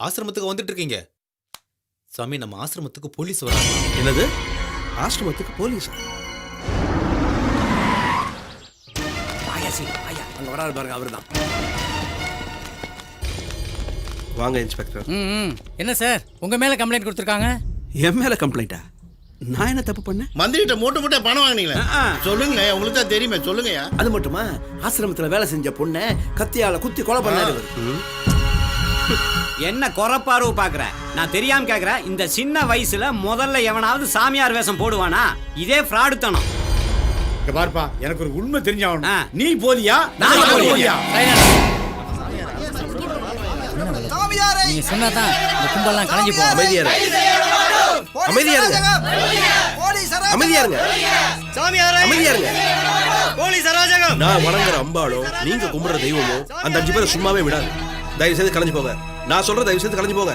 ஆசிரமத்துக்கு வந்துட்டு இருக்கீங்க சாமி நம்ம ஆசிரமத்துக்கு போலீஸ் வராங்க. என்னது? ஆசிரமத்துக்கு போலீஸ்? அங்க வராரு பாருங்க அவர்தான். வாங்க இன்ஸ்பெக்டர். ம். என்ன சார்? உங்க மேல கம்ப்ளைண்ட் கொடுத்துருக்காங்க? என் மேல கம்ப்ளைண்டா நான் என்ன தப்பு பண்ணேன்? மந்திரிட்ட மூட்டை மூட்டை பணம் வாங்கினீங்களே. சொல்லுங்க உங்களுக்கு தான் தெரியுமே சொல்லுங்கய்யா. அது மட்டுமா? ஆசிரமத்துல வேலை செஞ்ச பொண்ணை கத்தியால குத்தி கொலை பண்ணாரு. என்ன குறப்பார்வை பாக்குற? நான் தெரியாம கேக்குறேன் இந்த சின்ன வயசுல முதல்ல எவனாவது சாமியார் வேஷம் போடுவானா? இதே ஃப்ராடுத்தனம். இங்க பாருப்பா எனக்கு ஒரு உண்மை தெரிஞ்சாகணும். நீ போதியா? நான் போதியா? நீங்க சொன்னாதான் இந்த கும்பல்லாம் கலைஞ்சு போகும். அமைதியா இருங்க அமைதியா இருங்க அமைதியா இருங்க அமைதியா இருங்க நான் வணங்குற அம்பாளோ நீங்க கும்பிடுற தெய்வமோ அந்த அஞ்சு பேரை சும்மாவே விடாது. தயவு செய்து கலைஞ்சு போங்க. நான் சொல்ற தயவு செய்து கலைஞ்சு போங்க.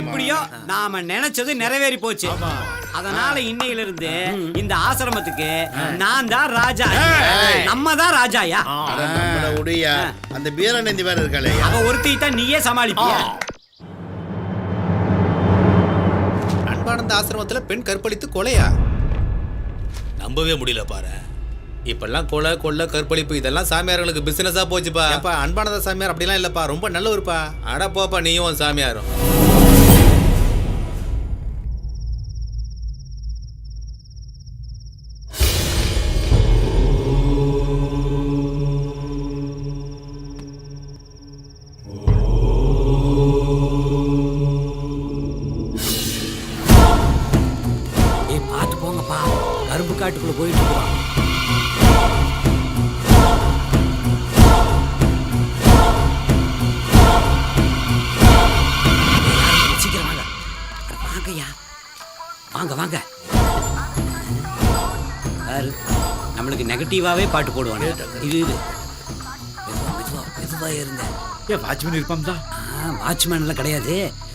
எப்படியோ நாம நினைச்சது நிறைவேறி போச்சு. அதனால இன்னையில இருந்து இந்த ஆசிரமத்துக்கு நான் தான் ராஜா. நம்ம தான் ராஜாயா. உடையா அந்த பீரநந்தி வேற இருக்காளே. அவ ஒருத்தி தான் நீயே சமாளிப்பிய? அன்பானந்த ஆசிரமத்துல பெண் கற்பழித்து கொலையா? நம்பவே முடியல பாரு. இப்பெல்லாம் கொலை கொள்ளை கற்பழிப்பு இதெல்லாம் சாமியார்களுக்கு பிசினஸா போச்சுப்பா. ஏப்பா அன்பானந்த சாமியார் அப்படிலாம் இல்லப்பா ரொம்ப நல்லவருப்பா. அட போப்பா நீயும் சாமியாரும். வாங்க. வாங்க வாங்க பாரு நம்மளுக்கு நெகட்டிவாவே பாட்டு போடுவாங்க இது இது. மெதுவா மெதுவா மெதுவா இருங்க ஏன் வாட்ச்மேன் இருப்பான் தான் வாட்ச்மேன் எல்லாம் கிடையாது.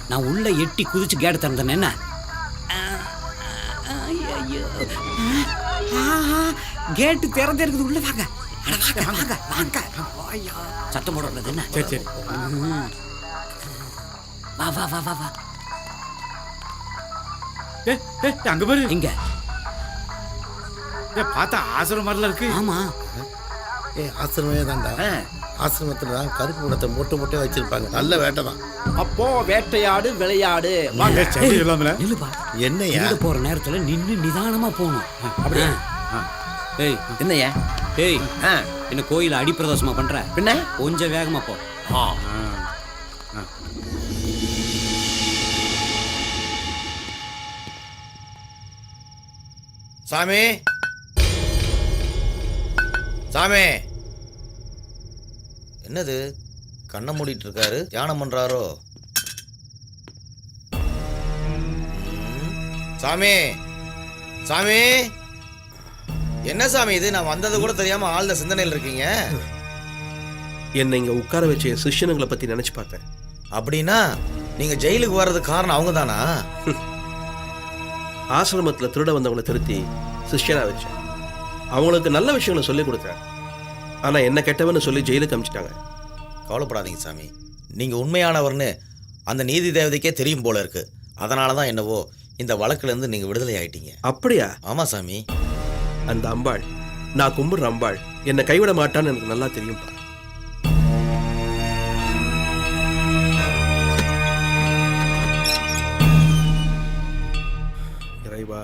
நான் உள்ள எட்டி குதிச்சு கேட்டு திறந்தேன். என்ன? கேட்டு திறந்திருக்குது உள்ள வாங்க. அட, வாங்க வாங்க வாங்க. ஐயா. சத்தம் போடக்கூடாது என்ன? சரி சரி. வா வா வா வா வா. ஏ ஏ அங்க பாரு. இங்க ஏ பார்த்தா ஆசிரமம் மாதிரிலாம் இருக்கு. ஆமா. ஏ ஆசிரமே தான்டா. ஆசிரமத்துல தான் கருப்பு படத்தை மூட்டை மூட்டை வச்சிருப்பாங்க. நல்ல வேட்டை தான். அப்போ வேட்டையாடு விளையாடு. நில்லுப்பா. என்னய்யா திருட போற நேரத்துல நின்னு நிதானமா போகணும். அப்படியா? ஏய் என்னய்யா ஏய் ஆ, என்ன கோயில அடிப்பிரதோஷமா பண்ற? பின்ன? கொஞ்சம் வேகமா போ. சாமி? சாமி? என்னது? கண்ணை மூடிட்டு இருக்காரு தியானம் பண்றாரோ. சாமி! சாமி! என்ன சாமி இது? நான் வந்தது கூட தெரியாம ஆழ்ந்த சிந்தனையில் இருக்கீங்க. என்னை இங்க உட்கார வச்ச என் சிஷ்யனுங்களை பத்தி நினைச்சு பார்த்தேன். அப்படின்னா நீங்க ஜெயிலுக்கு வர்றதுக்கு காரணம் அவங்க தானா ஆசிரமத்துல திருட வந்தவங்களை திருத்தி சிஷ்யனா வச்சேன். அவங்களுக்கு நல்ல விஷயங்களை சொல்லி கொடுத்தேன். ஆனா என்ன கெட்டவன்னு சொல்லி ஜெயிலுக்கு அமிச்சிட்டாங்க. கவலைப்படாதீங்க சாமி. நீங்க உண்மையானவர்னு அந்த நீதி தேவதைக்கே தெரியும் போல இருக்கு. அதனால தான் என்னவோ இந்த வழக்குல இருந்து நீங்க விடுதலை ஆயிட்டீங்க. அப்படியா? ஆமா சாமி. அந்த அம்பாள் நான் கும்பிடுற அம்பாள் என்னை கைவிட மாட்டான்னு எனக்கு நல்லா தெரியும்பா இறைவா.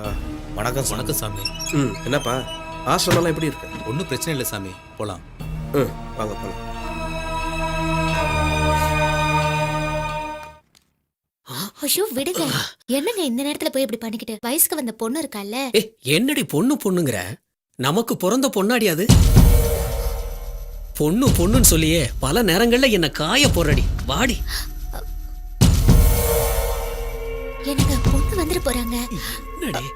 வணக்கம். வணக்கம் சாமி. ம் என்னப்பா? ஆசிரமெல்லாம் எப்படி இருக்கு? ஒன்றும் பிரச்சனை இல்லை சாமி. போலாம். ம் வாங்க போலாம். ஐயோ விடுங்க. என்னங்க இந்த நேரத்துல போய் இப்படி பண்ணிக்கிட்டு? வயசுக்கு வந்த பொண்ணு இருக்கால்ல ஏ என்னடி பொண்ணு பொண்ணுங்கிற? நமக்கு பிறந்த பொண்ணாடி அது. பொண்ணு பொண்ணுன்னு சொல்லியே பல நேரங்கள்ல என்ன காய போறடி வாடி. எனக்கு பொண்ணு வந்துட்டு போறாங்க? என்னடி?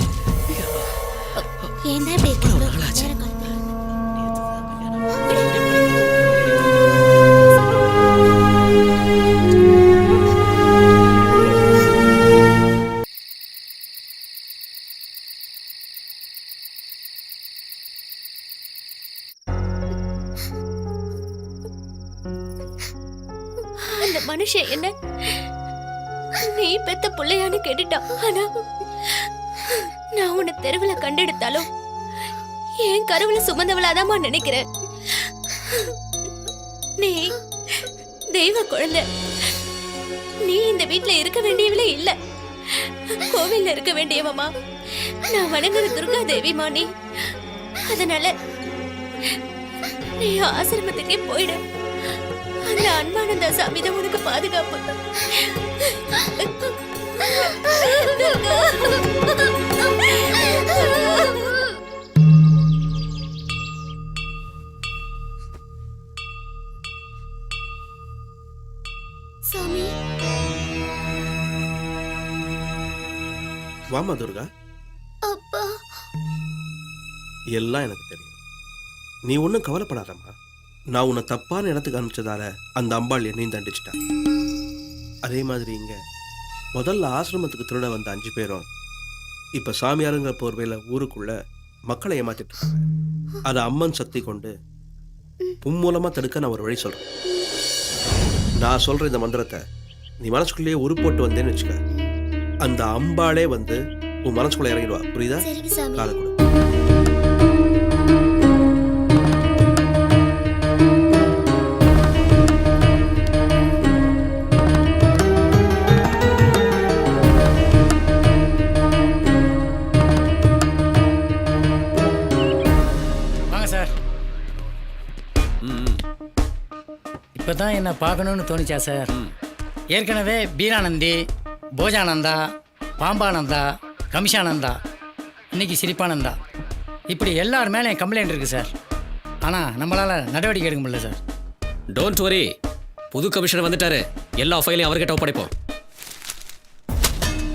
ஏன் தான் இப்படி காலம். அந்த மனுஷன் என்ன? நீ பெத்த பிள்ளையான்னு கேட்டுட்டான். ஆனா நான் உன்னை தெருவில் கண்டெடுத்தாலும் என் கருவுல சுமந்தவளாதாம்மா நினைக்கிறேன் நீ தெய்வ குழந்தை. நீ இந்த வீட்டுல இருக்க வேண்டியவளே இல்ல. கோவில்ல இருக்க வேண்டியவமா நான் வணங்குற துர்கா தேவிமா நீ. அதனால நீ ஆசிரமத்துக்கே போயிடு. அந்த அன்பானந்த சாமி தான் உனக்கு பாதுகாப்பு. சாமி வாமா துர்கா. அப்பா. எல்லாம் எனக்கு தெரியும். நீ ஒன்றும் கவலைப்படாதம்மா. நான் உன்னை தப்பான இடத்துக்கு அனுப்பிச்சதால அந்த அம்பாள் என்னையும் தண்டிச்சிட்டா. அதே மாதிரி இங்க முதல்ல ஆசிரமத்துக்கு திருட வந்த அஞ்சு பேரும் இப்ப சாமியாருங்கிற போர்வையில ஊருக்குள்ள மக்களை ஏமாத்திட்டு இருக்காங்க. அதை அம்மன் சக்தி கொண்டு உன் மூலமா தடுக்க நான் ஒரு வழி சொல்றேன். நான் சொல்ற இந்த மந்திரத்தை நீ மனசுக்குள்ளேயே உரு போட்டு வந்தேன்னு வச்சுக்க. அந்த அம்பாளே வந்து உன் மனசுக்குள்ள இறங்கிடுவா. புரியுதா? சரிங்க தான் என்ன பார்க்கணும்னு தோணுச்சா சார்? ஏற்கனவே பீரானந்தி போஜானந்தா பாம்பானந்தா கமிஷானந்தா இன்னைக்கு சிரிப்பானந்தா. இப்படி எல்லார் மேலே கம்ப்ளைண்ட் இருக்குது சார். ஆனால் நம்மளால் நடவடிக்கை எடுக்க முடியல சார். டோன்ட் வரி புது கமிஷனர் வந்துட்டாரு. எல்லா ஃபைலையும் அவர்கிட்ட ஒப்படைப்போம்.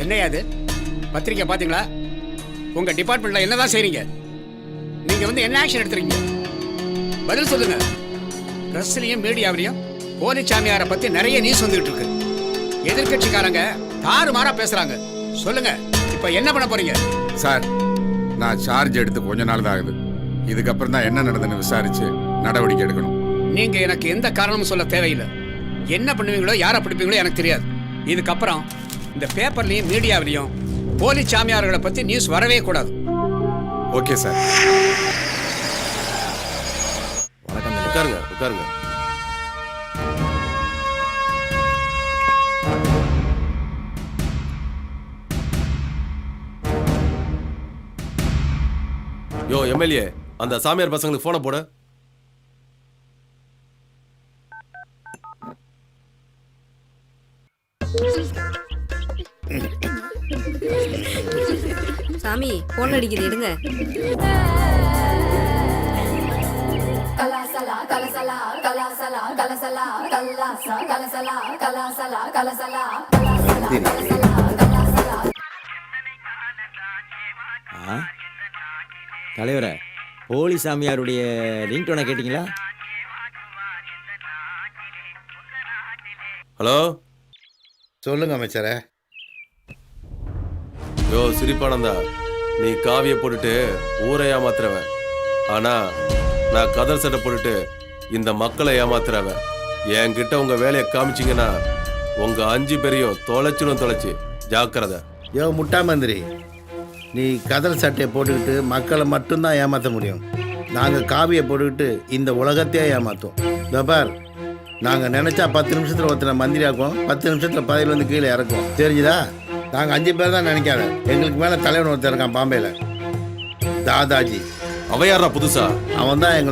என்னையா அது பத்திரிக்கை பாத்தீங்களா உங்க டிபார்ட்மெண்ட்ல என்னதான் செய்றீங்க? நீங்க வந்து என்ன ஆக்ஷன் எடுத்துறீங்க பதில் சொல்லுங்க. பிரஸ்லயும் மீடியாவிலையும் போலி சாமியாரை பத்தி நிறைய நியூஸ் வந்துகிட்டு இருக்கு. எதிர்க்கட்சிக்காரங்க தாறுமாறா பேசுறாங்க. சொல்லுங்க இப்ப என்ன பண்ண போறீங்க? சார் நான் சார்ஜ் எடுத்து கொஞ்ச நாள் தான் ஆகுது. இதுக்கப்புறம் தான் என்ன நடந்ததுன்னு விசாரிச்சு நடவடிக்கை எடுக்கணும். நீங்க எனக்கு எந்த காரணமும் சொல்ல தேவையில்லை. என்ன பண்ணுவீங்களோ யாரை பிடிப்பீங்களோ எனக்கு தெரியாது. இதுக்கப்புறம் இந்த பேப்பர்லயும் மீடியாவிலையும் போலி சாமியார்களை பத்தி நியூஸ் வரவே கூடாது. Okay sir. உட்காருங்க உட்காருங்க. எம்எல்ஏ அந்த சாமியார் பசங்களுக்கு போனை போட. சாமி போன் அடிக்குது எடுங்க. தலைவரே போலி சாமியாருடைய ரிங்டோனை கேட்டிங்களா? ஹலோ? சொல்லுங்க அமைச்சரே. யோ சிரிப்பானந்தா. நீ காவிய போட்டுட்டு ஊரை ஏமாத்துறவன். ஆனா நான் கதர் சட்டை போட்டுட்டு இந்த மக்களை ஏமாத்துறவன். என்கிட்ட உங்க வேலையை காமிச்சீங்கன்னா உங்க அஞ்சு பேரையும் தொலைச்சிடும் தொலைச்சு. ஜாக்கிரதை. யோ முட்டா மந்திரி. நீ கதல் சட்டையை போட்டுக்கிட்டு மக்களை மட்டும்தான் ஏமாற்ற முடியும். நாங்கள் காவியை போட்டுக்கிட்டு இந்த உலகத்தையே ஏமாற்றுவோம் பார் நாங்கள் நினச்சா பத்து நிமிஷத்தில் ஒருத்தனை மந்திரி ஆக்குவோம் பத்து நிமிஷத்தில் பதவியில் வந்து கீழே இறக்குவோம். தெரிஞ்சுதா? நாங்கள் அஞ்சு பேர் தான் நினைக்காத. எங்களுக்கு மேலே தலைவன் ஒருத்தன் இருக்கான் பாம்பேல. தாதாஜி. அவன் யாரா புதுசா? அவன் தான் எங்களோட